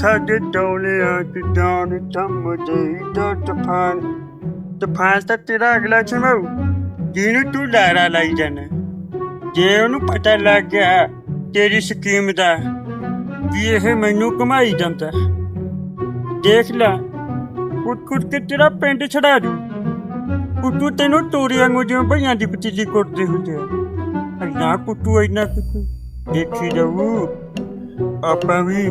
ਸਾਡੇ ਡੋਲਿਆਂ ਤੇ ਜਾਨ ਚੰਮਦੇ ਦਾ ਤੂਫਾਨ ਤੂਫਾਨ ਤਾਂ ਤੇਰਾ ਅਗਲਾ ਚਮਾਉ ਜਿਹਨੂੰ ਤੂੰ ਲਾਰਾ ਲਾਈ ਜਾਣਾ ਜੇ ਉਹਨੂੰ ਪਤਾ ਲੱਗ ਗਿਆ ਤੇਰੀ ਸਕੀਮ ਦਾ ਵੀ ਇਹ ਮੈਨੂੰ ਕਮਾਈ ਜਾਂਦਾ। ਦੇਖ ਲੈ, ਕੁੱਟ ਕੁੱਟ ਕੇ ਤੇਰਾ ਪਿੰਡ ਛੜਾ ਦੂ ਕੁੱਟੂ ਤੈਨੂੰ ਤੋਰੀਆਂ ਨੂੰ ਭਈਆਂ ਦੀ ਪਤੀਲੀ ਕੁੱਟਦੇ ਹੁੰਦੇ ਆ। ਅੱਲਾ ਕੁੱਟੂ, ਇੰਨਾ ਕੁੱਟੂ। ਦੇਖੀ ਜਾਊ, ਆਪਾਂ ਵੀ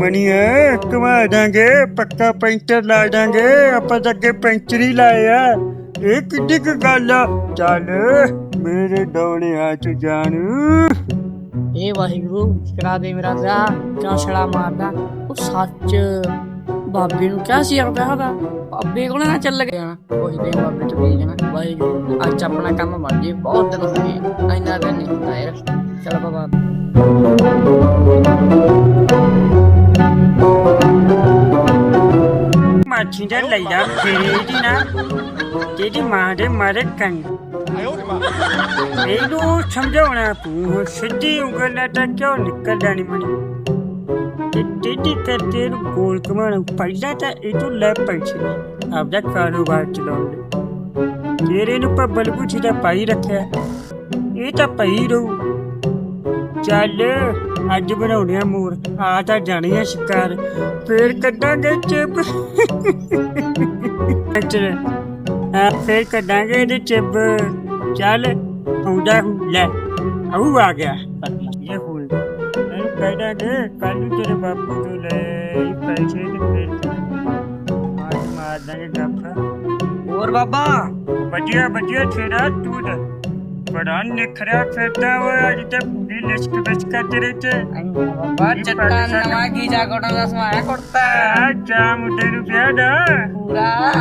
ਮਣੀਏ ਕਮਾ ਦਾਂਗੇ ਪੱਕਾ ਪੈਂਚਰ ਲਾ ਦਾਂਗੇ ਆਪਾਂ ਤਾਂ ਅੱਗੇ ਪੈਂਚਰ ਹੀ ਲਾਏ ਇਹ ਕਿੱਡੀ ਕੁ ਗੱਲ ਆ। ਚੱਲ, ਮੇਰੇ ਡੋਲਿਆਂ ਚ ਜਾਨ ਇਹ ਵਾਹਿਗੁਰੂ, ਕਰਾ ਦੇ ਮੇਰਾ ਵਿਆਹ ਕਿਉਂ ਛੜਾ ਮਾਰਦਾ। ਉਹ ਸੱਚ ਬਾਬੇ ਨੂੰ ਕਿਹਾ ਸੀ ਆਪਦਾ ਹਦਾ ਬਾਬੇ ਕੋਲ ਨਾ ਚੱਲ ਗਿਆ ਉਹੀ ਦੇ ਬਾਬੇ ਤੋਂ ਵੀ ਜਾਣਾ। ਵਾਹਿਗੁਰੂ, ਅੱਜ ਆਪਣਾ ਕੰਮ ਬਣ ਜੇ ਬਹੁਤ ਦਿਨ ਹੋ ਗਏ। ਇੰਨਾ ਦਿਨ ਨਹੀਂ ਹੁੰਦਾ ਯਾਰ। ਚਲ ਬਾਬਾ। ਨਾ ਤੇਰੀ ਮਾਂ ਦੇ ਮਾਰੇ ਕੰਨ। ਇਹਨੂੰ ਸਮਝਾਉਣਾ ਪੂ ਸਿੱਧੀ ਉਂਗਲ ਨਾਲ ਤਾਂ ਕਿਉਂ ਨਿਕਲਦਾ ਨਹੀਂ ਮਣੀ? ਤੇ ਟੇਢੀ ਕਰਦੇ ਨੂੰ ਗੋਲ ਕਮਾਉਣਾ ਪਹਿਲਾਂ ਤਾਂ ਇਹ ਤੋਂ ਲੈ ਪੈਸੇ ਆਪਦਾ ਕਾਰੋਬਾਰ ਚਲਾਉਣ ਲਈ। ਤੇਰੇ ਨੂੰ ਪੱਬਲ ਪੁੱਛੀ ਦਾ ਪਾਈ ਰੱਖਿਆ। ਇਹ ਤਾਂ ਪਈ ਰਹੂ। ਚੱਲ ਅੱਜ ਬਣਾਉਣੇ ਆ ਮੂਰ। ਆ ਤਾਂ ਜਾਣੀ ਆ ਸ਼ਿਕਾਰ। ਫੇਰ ਕੱਢਾਂਗੇ ਚਿਪ। ਫੇਰ ਕੱਢਾਂਗੇ ਇਹਦੇ ਚਿਪ ਚੱਲ ਆਉਂਦਾ ਹੂੰ ਲੈ ਆਉ ਆ ਗਿਆ। ਇਹ ਫੂਲ ਇਹਨੂੰ ਕੱਢਾਂਗੇ ਕੱਲ ਨੂੰ ਤੇਰੇ ਬਾਪੂ ਤੋਂ ਲੈ ਪੈਸੇ ਤੇ ਫੇਰ ਮਾਰ ਮਾਰ ਦਾਂਗੇ ਗੱਫ ਹੋਰ ਬਾਬਾ? ਵਧੀਆ ਵਧੀਆ ਤੇਰਾ ਤੂੰ ਬੜਾ ਨਿਖਰਿਆ ਫਿਰਦਾ ਓਏ ਅੱਜ ਤੇ ਪੂਰੀ ਵਿੱਚ ਕਰ ਤੇਰੇ ਚ ਬਾਬਾ ਚੱਟਾ ਨਵਾਂ ਕੀ ਜਾ ਕੋਟਾਂ ਦਾ ਸਮਾਇਆ ਕੁੜਤਾ। ਆ ਜਾ ਮੁੰਡੇ ਨੂੰ ਦਾ। ਪੂਰਾ।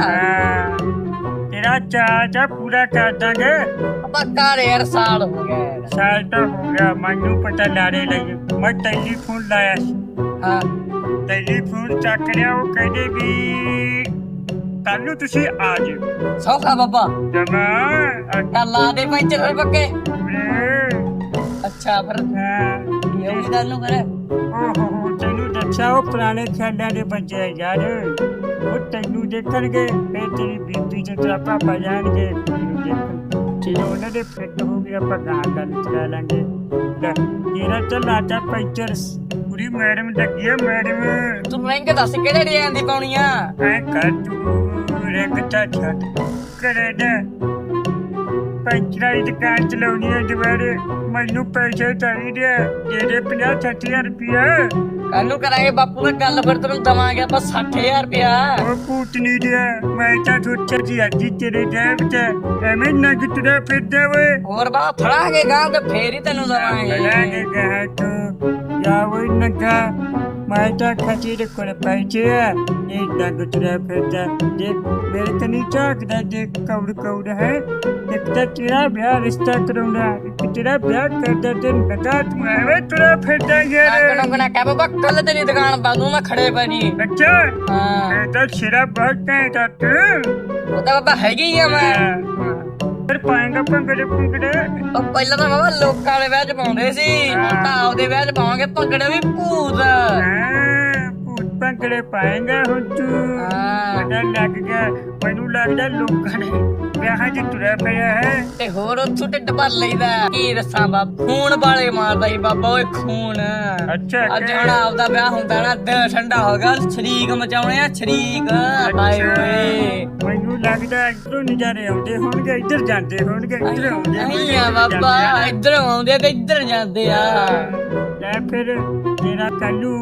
ਤੇਰਾ ਚਾਚਾ ਪੂਰਾ ਕਰ ਦਾਂਗੇ। ਪੱਕਾ ਯਾਰ ਸਾਲ ਹੋ ਗਿਆ। ਸਾਲ ਤਾਂ ਹੋ ਗਿਆ ਮੈਨੂੰ ਪਤਾ ਲਾਰੇ ਲਈ। ਮੈਂ ਟੈਲੀਫੋਨ ਲਾਇਆ ਸੀ। ਹਾਂ। ਟੈਲੀਫੋਨ ਚੱਕ ਲਿਆ ਉਹ ਕਹਿੰਦੇ ਵੀ ਕੱਲ ਨੂੰ ਤੁਸੀਂ ਆ ਜਿਓ ਸੌਖਾ ਬਾਬਾ ਜਮਾ ਤਾਂ ਲਾ ਦੇ ਪੈਂਚਰ ਹੋਏ ਪੱਕੇ ਅੱਛਾ ਫਿਰ ਹਾਂ ਇਹ ਵੀ ਗੱਲ ਨੂੰ ਕਰੇ ਓਹੋ ਤੈਨੂੰ ਦੱਸਿਆ ਉਹ ਪੁਰਾਣੇ ਖਿਆਲਾਂ ਦੇ ਬੱਚੇ ਯਾਰ ਉਹ ਤੈਨੂੰ ਦੇਖਣਗੇ ਫੇਰ ਤੇਰੀ ਬੀਬੀ ਤੇ ਤੇਰਾ ਪਾਪਾ ਜਾਣਗੇ ਤੈਨੂੰ ਦੇਖਣ ਜਦੋਂ ਉਹਨਾਂ ਦੇ ਫਿੱਟ ਹੋ ਗਿਆ ਆਪਾਂ ਗਾਂ ਗੱਲ ਚਲਾ ਲਾਂਗੇ ਲੈ, ਤੇਰਾ ਚੱਲਾ ਤਾਂ ਪੈਂਚਰ ਪੂਰੀ ਮੈਡਮ ਲੱਗੀ ਆ ਮੈਡਮ। ਤੂੰ ਮਹਿੰਗੇ ਦੱਸ ਕਿਹੜੇ ਡਿਜ਼ਾਈਨ ਦੀ ਪਾਉਣੀ ਆ? ਐ ਕਰ ਤੂੰ ਰੰਗ ਤਾਂ ਛੱਡ ਕਰੇ ਨਾ ਪੈਂਚਰਾਂ ਦੀ ਦੁਕਾਨ ਚਲਾਉਣੀ ਹੈ ਦੁਬਾਰੇ ਮੈਨੂੰ ਪੈਸੇ ਚਾਹੀਦੇ ਆ ਜਿਹੜੇ 50 60000 ਰੁਪਇਆ ਕੱਲ ਨੂੰ ਕਰਾਂਗੇ ਬਾਪੂ ਨਾਲ ਗੱਲ ਫਿਰ ਤੈਨੂੰ ਦਵਾਂਗੇ ਆਪਾਂ 60000 ਰੁਪਇਆ ਉਹ ਕੂਟਨੀ ਦਿਆ ਮੈਂ ਤਾਂ ਸੋਚਿਆ ਜੀ ਅੱਜ ਹੀ ਤੇਰੇ ਜੈਬ ਚ ਐਵੇਂ ਨਗ ਤੁਰਿਆ ਫਿਰਦਾ ਓਏ। ਹੋਰ ਬਾ ਫੜਾਂਗੇ ਗਾਂ ਤੇ ਫੇਰ ਹੀ ਤੈਨੂੰ ਦਵਾਂਗੇ। ਬਲਾਂਗੇ ਕਹਾ ਤੂੰ। ਜਾ ਓਏ ਨਗਾ। ਮੈਂ ਤਾਂ ਖਚੀ ਕੋਲ ਪੈਸੇ ਇਹ ਨਗ ਤੁਰਿਆ ਫਿਰਦਾ ਜੇ ਮੇਰੇ ਕਨੀ ਝਾਕਦਾ ਜੇ ਕੌੜ ਕੌੜ ਹੈ ਇੱਕ ਤਾਂ ਤੇਰਾ ਵਿਆਹ ਰਿਸ਼ਤਾ ਕਰਾਉਂਦਾ ਇੱਕ ਤੇਰਾ ਵਿਆਹ ਕਰਦਾ ਤੇ ਨਗਾ ਤੂੰ ਐਵੇਂ ਤੁਰਿਆ ਫਿਰਦਾ ਯਾਰ ਕਣੋ ਕਹਿ ਬਾਬਾ ਕੱਲ ਤੇਰੀ ਦੁਕਾਨ ਬਾਦੂ ਮੈਂ ਖੜੇ ਪੈਣੀ ਜੀ ਹਾਂ ਇਹ ਤਾਂ ਸਿਰਾ ਬਹੁਤ ਘੈਂਟਾ ਤੂੰ ਉਹ ਤਾਂ ਬਾਬਾ ਹੈਗੀ ਆ ਮੈਂ ਫਿਰ ਪਾਏਗਾ ਭੰਗੜੇ ਭੰਗੜੇ। ਉਹ ਪਹਿਲਾਂ ਤਾਂ ਬਾਬਾ ਲੋਕਾਂ ਦੇ ਵਿਆਹ ਚ ਪਾਉਂਦੇ ਸੀ ਹੁਣ ਤਾਂ ਆਪਦੇ ਵਿਆਹ ਚ ਪਾਵਾਂਗੇ ਭੰਗੜੇ ਵੀ ਭੂਤ। ਹਾਂ? ਭੰਗੜੇ ਪਾਏਗਾ ਹੁਣ ਤੂੰ। ਪਤਾ ਲੱਗ ਗਿਆ। ਮੈਨੂੰ ਲੱਗਦਾ ਲੋਕਾਂ ਨੇ ਵਿਆਹਾਂ 'ਚ ਤੁਰਿਆ ਪਿਆ ਹੈ। ਤੇ ਹੋਰ ਉੱਥੋਂ ਢਿੱਡ ਭਰ ਲਈਦਾ। ਕੀ ਦੱਸਾਂ ਬਾਬਾ ਖੂਨ ਵਾਲੇ ਮਾਰਦਾ ਸੀ ਬਾਬਾ ਓਏ ਖੂਨ। ਅੱਛਾ ਅੱਜ ਹੁਣ ਆਪਦਾ ਵਿਆਹ ਹੁੰਦਾ ਨਾ ਦਿਲ ਠੰਡਾ ਹੋ ਗਿਆ ਸ਼ਰੀਕ ਮਚਾਉਣੇ ਆ ਸ਼ਰੀਕ। ਹਾਏ। ਓਏ ਮੈਨੂੰ ਲੱਗਦਾ ਇੱਧਰੋਂ ਨਜ਼ਾਰੇ ਆਉਂਦੇ ਹੋਣਗੇ ਇੱਧਰ ਜਾਂਦੇ ਹੋਣਗੇ ਇੱਧਰ ਆਉਂਦੇ ਨਹੀਂ ਆ ਬਾਬਾ ਇੱਧਰ ਆਉਂਦੇ ਤੇ ਇੱਧਰ ਜਾਂਦੇ ਆ। ਲੈ ਫਿਰ ਤੇਰਾ ਕੱਲੂ